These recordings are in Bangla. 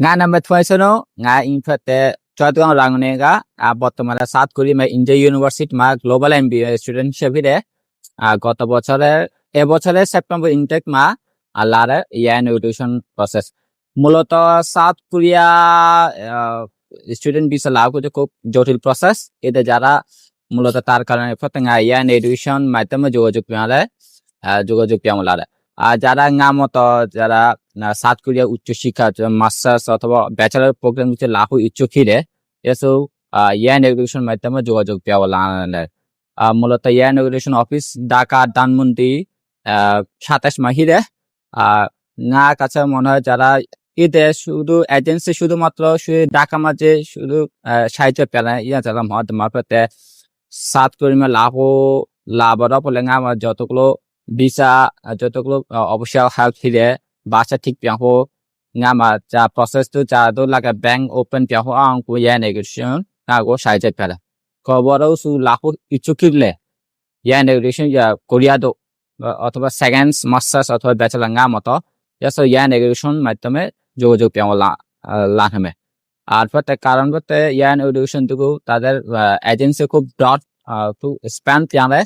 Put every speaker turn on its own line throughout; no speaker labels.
nga number thwai sono nga infate Chattogram রাঙ্গনেগা বর্তমানে সাউথ কোরিয়া ইন্ডিয়া ইউনিভার্সিটি মা গ্লোবাল এমবিএ স্টুডেন্ট হিসেবে গত বছরের এবছরের সেপ্টেম্বর ইনটেক মা লারে ইয়ান এডুকেশন প্রসেস মূলত সাউথ কোরিয়া স্টুডেন্ট ভিসা লাভ করতে খুব জটিল প্রসেস এতে যারা মূলত তার কারণে ইয়ান এডুকেশন মাধ্যমে যোগাযোগ পেয়ালে যোগাযোগ পেয়ামলারে যারা ngা মতো যারা সাউথ কোরিয়া উচ্চ শিক্ষা মাস্টার্স অথবা ব্যাচেলার প্রোগ্রাম হচ্ছে লাভ ইচ্ছুক খিরে এসব ইয়ান এডুকেশন মাধ্যমে যোগাযোগ পেওয়ালে মূলত Yan education office Dhaka, Dhanmondi সাতাশ মাহিরে। না, কাছে মনে হয় যারা ঈদে শুধু এজেন্সি শুধুমাত্র শুধু ঢাকা মাঝে শুধু সাহায্য পেলে ইয়া যারা মারফতে সাত করিমে লাভ লাভর ফলে আমার যতগুলো ভিসা যতগুলো আহ, অবশ্যই হেল্প ফিরে বাসা ঠিক পিয়াহো ngama cha process tu cha do like a bank open pya ho ang ko yan negation na go sai che pya la. Ko bo ro su la ho ichukile yan negation ya korea do অথবা সেকেন্ড মাস্টার্স অথবা ব্যাচেলার ngা মতো ইয়াসো ইয়ান এডুকেশন মাধ্যমে যোগাযোগ পেও লা লানহামে আর পরে কারণ বলতে ইয়ান এডুকেশন টুকু তাদের এজেন্সি খুব ডট খুব স্প্যান পেয়ালে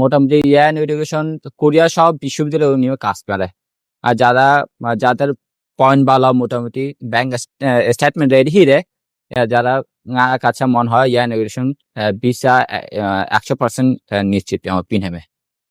মোটামুটি ইয়ান এডুকেশন কোরিয়া সব বিশ্ববিদ্যালয় নিয়ে কাজ করে। আর যারা যাদের পয়েন্ট ভালো মোটামুটি ব্যাংক স্টেটমেন্ট রেডি হিরে যারা কাছে মন হয় ইয়ান এডুকেশন ভিসা একশো পার্সেন্ট নিশ্চিত পিনহেমে